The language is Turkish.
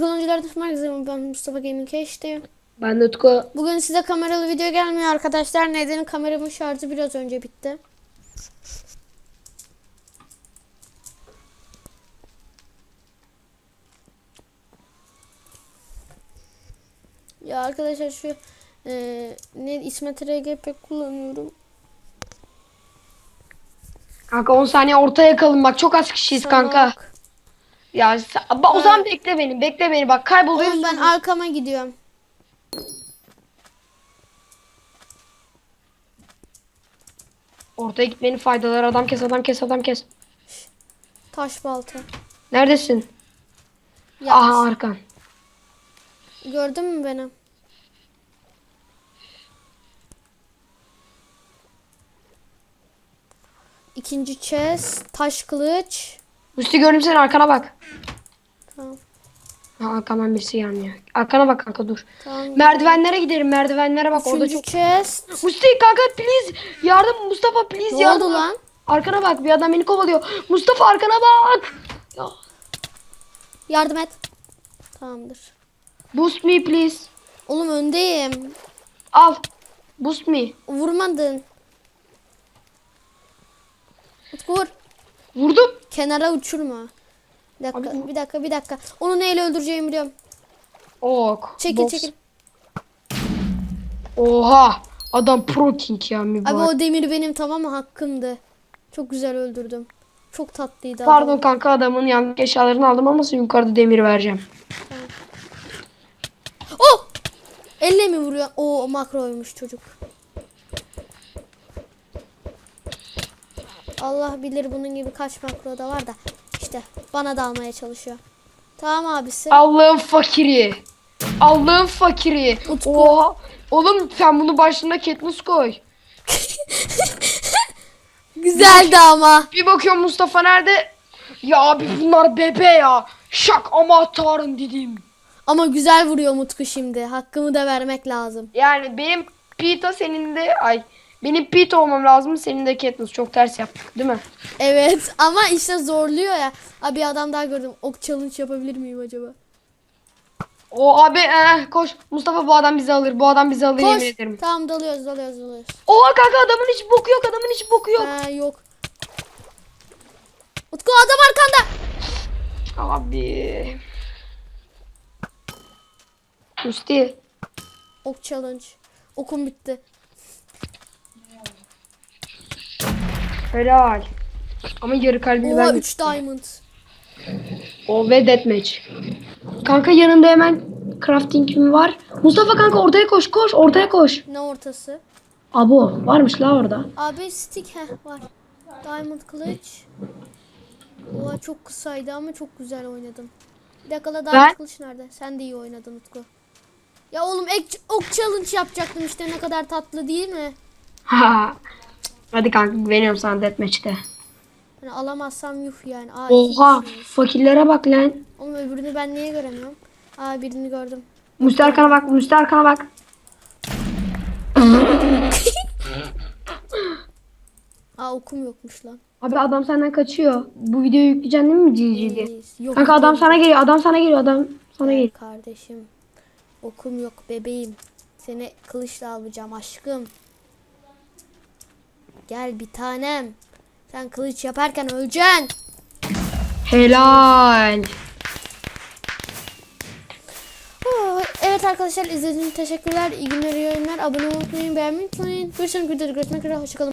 Artık oyuncular tutmak üzere ben Mustafa Gaming Cash'teyim. Ben de Utku. Bugün size kameralı video gelmiyor arkadaşlar. Nedeni kameramın şarjı biraz önce bitti. Ya arkadaşlar şu e, ne İsmet RGP kullanıyorum. Kanka 10 saniye ortaya kalın bak çok az kişiyiz kanka. Ya sen- ba- o zaman bekle beni bekle beni bak kayboluyorsun. Oğlum ben arkama gidiyorum. Ortaya gitmenin faydaları adam kes adam kes adam kes. Taş balta. Neredesin? Ya, Aha arkan. Gördün mü beni? İkinci chest, taş kılıç. Üstü gördüm seni arkana bak. Tamam. Ha, arkamdan birisi gelmiyor. Arkana bak kanka dur. Tamam. Merdivenlere giderim merdivenlere bak orada Üçüncü çok. chest. Mustafa kanka please yardım Mustafa please Ne yardım. oldu lan? Arkana bak bir adam beni kovalıyor. Mustafa arkana bak. Ya, Yardım et. Tamamdır. boost me please. Oğlum öndeyim. Al. Boost me. Vurmadın. Utku vur. Vurdum. Kenara uçurma. Bir dakika, Abi- bir dakika, bir dakika. Onu neyle öldüreceğimi biliyorum. Ok. Çekil, box. çekil. Oha. Adam pro king ya mübarek. Abi o demir benim tamam mı? Hakkımdı. Çok güzel öldürdüm. Çok tatlıydı Pardon adam. kanka adamın yanlış eşyalarını aldım ama sana yukarıda demir vereceğim. Oh! Elle mi vuruyor? O makroymuş çocuk. Allah bilir bunun gibi kaç makro da var da. İşte bana da almaya çalışıyor. Tamam abisi. Allah'ın fakiri. Allah'ın fakiri. Utku. Oha. Oğlum sen bunu başlığına Katniss koy. Güzeldi ama. Bir bakıyorum Mustafa nerede? Ya abi bunlar bebe ya. Şak ama tarın dedim. Ama güzel vuruyor Mutku şimdi. Hakkımı da vermek lazım. Yani benim Pita senin de ay benim Pita olmam lazım senin de Katniss çok ters yaptık değil mi? Evet ama işte zorluyor ya. Abi bir adam daha gördüm. Ok challenge yapabilir miyim acaba? O abi eh, koş Mustafa bu adam bizi alır bu adam bizi alır yemin Koş. ederim. Tamam dalıyoruz dalıyoruz dalıyoruz. Oha kanka adamın hiç boku yok adamın hiç boku yok. Ha yok. Utku adam arkanda. Abi. Musti. Ok challenge. Okum bitti. Helal. Ama yarı kalbini Oha ben 3 diamond. O ve deathmatch. Kanka yanında hemen crafting mi var? Mustafa kanka ortaya koş koş ortaya koş. Ne ortası? Abo varmış la orada. Abi stick heh var. Diamond kılıç. Oha çok kısaydı ama çok güzel oynadım. Bir dakika la diamond Ben- kılıç nerede? Sen de iyi oynadın Utku. Ya oğlum ek, ok challenge yapacaktım işte ne kadar tatlı değil mi? Ha. Hadi kanka güveniyorum sana deathmatch'te. Hani alamazsam yuh yani. Aa, Oha fakirlere bak lan. Oğlum öbürünü ben niye göremiyorum? Aa birini gördüm. Musti arkana bak Musti arkana bak. Aa okum yokmuş lan. Abi adam senden kaçıyor. Bu videoyu yükleyeceksin değil mi GG diye? Yok, Kanka adam sana geliyor adam sana geliyor adam sana Gel geliyor. kardeşim. Okum yok bebeğim. Seni kılıçla alacağım aşkım. Gel bir tanem. Sen kılıç yaparken öleceksin. Helal. Oh, Evet arkadaşlar izlediğiniz için teşekkürler. İyi günler, iyi oyunlar. Abone olmayı beğenmeyi unutmayın. Görüşmek üzere, görüşmek üzere. Hoşçakalın.